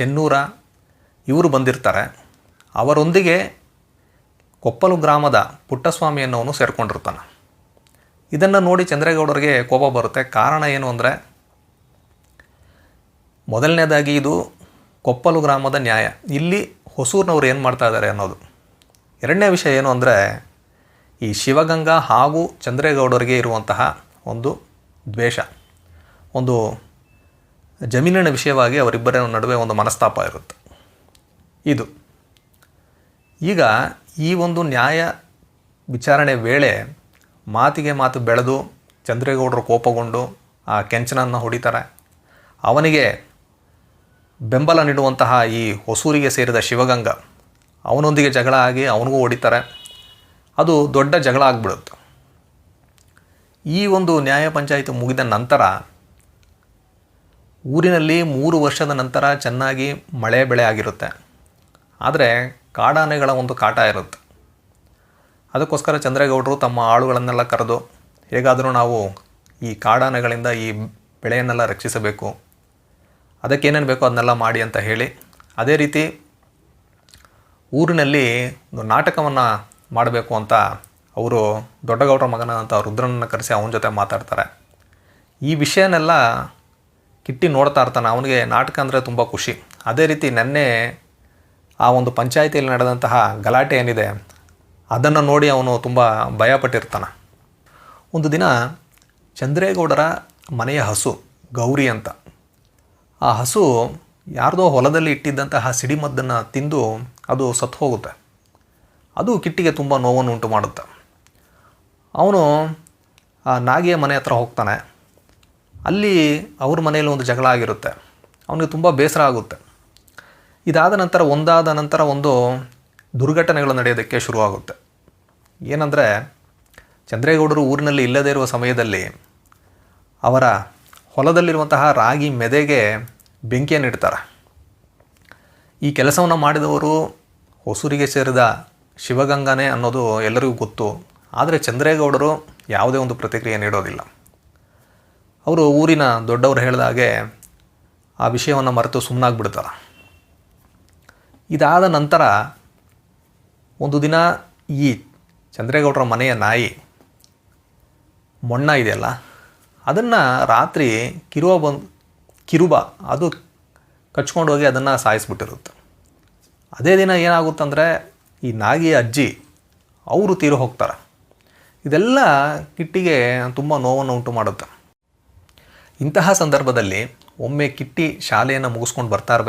ಚೆನ್ನೂರ, ಇವರು ಬಂದಿರ್ತಾರೆ. ಅವರೊಂದಿಗೆ ಕೊಪ್ಪಲು ಗ್ರಾಮದ ಪುಟ್ಟಸ್ವಾಮಿ ಅನ್ನೋನು ಸೇರಿಕೊಂಡಿರ್ತಾನೆ. ಇದನ್ನು ನೋಡಿ ಚಂದ್ರೇಗೌಡರಿಗೆ ಕೋಪ ಬರುತ್ತೆ. ಕಾರಣ ಏನು ಅಂದರೆ, ಮೊದಲನೇದಾಗಿ ಇದು ಕೊಪ್ಪಲು ಗ್ರಾಮದ ನ್ಯಾಯ. ಇಲ್ಲಿ ಹೊಸೂರಿನವ್ರು ಏನು ಮಾಡ್ತಾ ಇದ್ದಾರೆ ಅನ್ನೋದು. ಎರಡನೇ ವಿಷಯ ಏನು ಅಂದರೆ, ಈ ಶಿವಗಂಗಾ ಹಾಗೂ ಚಂದ್ರೇಗೌಡರಿಗೆ ಇರುವಂತಹ ಒಂದು ದ್ವೇಷ. ಒಂದು ಜಮೀನಿನ ವಿಷಯವಾಗಿ ಅವರಿಬ್ಬರ ನಡುವೆ ಒಂದು ಮನಸ್ತಾಪ ಇರುತ್ತೆ. ಇದು. ಈಗ ಈ ಒಂದು ನ್ಯಾಯ ವಿಚಾರಣೆ ವೇಳೆ ಮಾತಿಗೆ ಮಾತು ಬೆಳೆದು ಚಂದ್ರೇಗೌಡರು ಕೋಪಗೊಂಡು ಆ ಕೆಂಚನನ್ನು ಹೊಡಿತಾರೆ. ಅವನಿಗೆ ಬೆಂಬಲ ನೀಡುವಂತಹ ಈ ಹೊಸೂರಿಗೆ ಸೇರಿದ ಶಿವಗಂಗ ಅವನೊಂದಿಗೆ ಜಗಳ ಆಗಿ ಅವನಿಗೂ ಹೊಡಿತಾರೆ. ಅದು ದೊಡ್ಡ ಜಗಳ ಆಗಿಬಿಡುತ್ತೆ. ಈ ಒಂದು ನ್ಯಾಯ ಪಂಚಾಯಿತಿ ಮುಗಿದ ನಂತರ ಊರಿನಲ್ಲಿ ಮೂರು ವರ್ಷದ ನಂತರ ಚೆನ್ನಾಗಿ ಮಳೆ ಬೆಳೆ ಆಗಿರುತ್ತೆ. ಆದರೆ ಕಾಡಾನೆಗಳ ಒಂದು ಕಾಟ ಇರುತ್ತೆ. ಅದಕ್ಕೋಸ್ಕರ ಚಂದ್ರೇಗೌಡರು ತಮ್ಮ ಆಳುಗಳನ್ನೆಲ್ಲ ಕರೆದು, ಹೇಗಾದರೂ ನಾವು ಈ ಕಾಡಾನೆಗಳಿಂದ ಈ ಬೆಳೆಯನ್ನೆಲ್ಲ ರಕ್ಷಿಸಬೇಕು. ಅದಕ್ಕೇನೇನು ಬೇಕೋ ಅದನ್ನೆಲ್ಲ ಮಾಡಿ ಅಂತ ಹೇಳಿ, ಅದೇ ರೀತಿ ಊರಿನಲ್ಲಿ ಒಂದು ನಾಟಕವನ್ನು ಮಾಡಬೇಕು ಅಂತ ಅವರು ದೊಡ್ಡಗೌಡರ ಮಗನ ಅಂತ ರುದ್ರನನ್ನು ಕರೆಸಿ ಅವನ ಜೊತೆ ಮಾತಾಡ್ತಾರೆ. ಈ ವಿಷಯನೆಲ್ಲ ಕಿಟ್ಟಿ ನೋಡ್ತಾ ಇರ್ತಾನೆ. ಅವನಿಗೆ ನಾಟಕ ಅಂದರೆ ತುಂಬ ಖುಷಿ. ಅದೇ ರೀತಿ ನೆನ್ನೆ ಆ ಒಂದು ಪಂಚಾಯಿತಿಯಲ್ಲಿ ನಡೆದಂತಹ ಗಲಾಟೆ ಏನಿದೆ, ಅದನ್ನು ನೋಡಿ ಅವನು ತುಂಬ ಭಯಪಟ್ಟಿರ್ತಾನೆ. ಒಂದು ದಿನ ಚಂದ್ರೇಗೌಡರ ಮನೆಯ ಹಸು ಗೌರಿ ಅಂತ. ಆ ಹಸು ಯಾರದೋ ಹೊಲದಲ್ಲಿ ಇಟ್ಟಿದ್ದಂತಹ ಸಿಡಿಮದ್ದನ್ನು ತಿಂದು ಅದು ಸತ್ತು ಹೋಗುತ್ತೆ. ಅದು ಕಿಟ್ಟಿಗೆ ತುಂಬ ನೋವನ್ನು ಉಂಟು ಮಾಡುತ್ತೆ. ಅವನು ಆ ನಾಗಿಯ ಮನೆ ಹತ್ರ ಹೋಗ್ತಾನೆ. ಅಲ್ಲಿ ಅವ್ರ ಮನೆಯಲ್ಲಿ ಒಂದು ಜಗಳ ಆಗಿರುತ್ತೆ. ಅವನಿಗೆ ತುಂಬ ಬೇಸರ ಆಗುತ್ತೆ. ಇದಾದ ನಂತರ, ಒಂದಾದ ನಂತರ ಒಂದು ದುರ್ಘಟನೆಗಳು ನಡೆಯೋದಕ್ಕೆ ಶುರುವಾಗುತ್ತೆ. ಏನಂದರೆ, ಚಂದ್ರೇಗೌಡರು ಊರಿನಲ್ಲಿ ಇಲ್ಲದೇ ಇರುವ ಸಮಯದಲ್ಲಿ ಅವರ ಹೊಲದಲ್ಲಿರುವಂತಹ ರಾಗಿ ಮೆದೆಗೆ ಬೆಂಕಿಯನ್ನು ಇಡ್ತಾರೆ. ಈ ಕೆಲಸವನ್ನು ಮಾಡಿದವರು ಹೊಸೂರಿಗೆ ಸೇರಿದ ಶಿವಗಂಗಾನೇ ಅನ್ನೋದು ಎಲ್ಲರಿಗೂ ಗೊತ್ತು. ಆದರೆ ಚಂದ್ರೇಗೌಡರು ಯಾವುದೇ ಒಂದು ಪ್ರತಿಕ್ರಿಯೆ ನೀಡೋದಿಲ್ಲ. ಅವರು ಊರಿನ ದೊಡ್ಡವರು ಹೇಳಿದ ಹಾಗೆ ಆ ವಿಷಯವನ್ನು ಮರೆತು ಸುಮ್ಮನಾಗ್ಬಿಡ್ತಾರೆ ಇದಾದ ನಂತರ ಒಂದು ದಿನ ಈ ಚಂದ್ರೇಗೌಡರ ಮನೆಯ ನಾಯಿ ಮೊಣ್ಣ ಇದೆಯಲ್ಲ, ಅದನ್ನು ರಾತ್ರಿ ಕಿರುವ ಬಂದು, ಕಿರುಬ, ಅದು ಕಚ್ಕೊಂಡು ಹೋಗಿ ಅದನ್ನು ಸಾಯಿಸ್ಬಿಟ್ಟಿರುತ್ತೆ. ಅದೇ ದಿನ ಏನಾಗುತ್ತಂದರೆ ಈ ನಾಗಿಯ ಅಜ್ಜಿ, ಅವರು ತೀರು ಹೋಗ್ತಾರೆ. ಇದೆಲ್ಲ ಕಿಟ್ಟಿಗೆ ತುಂಬ ನೋವನ್ನು ಉಂಟು ಮಾಡುತ್ತೆ. ಇಂತಹ ಸಂದರ್ಭದಲ್ಲಿ ಒಮ್ಮೆ ಕಿಟ್ಟಿ ಶಾಲೆಯನ್ನು ಮುಗಿಸ್ಕೊಂಡು ಬರ್ತಾ ಇರಬೇಕು.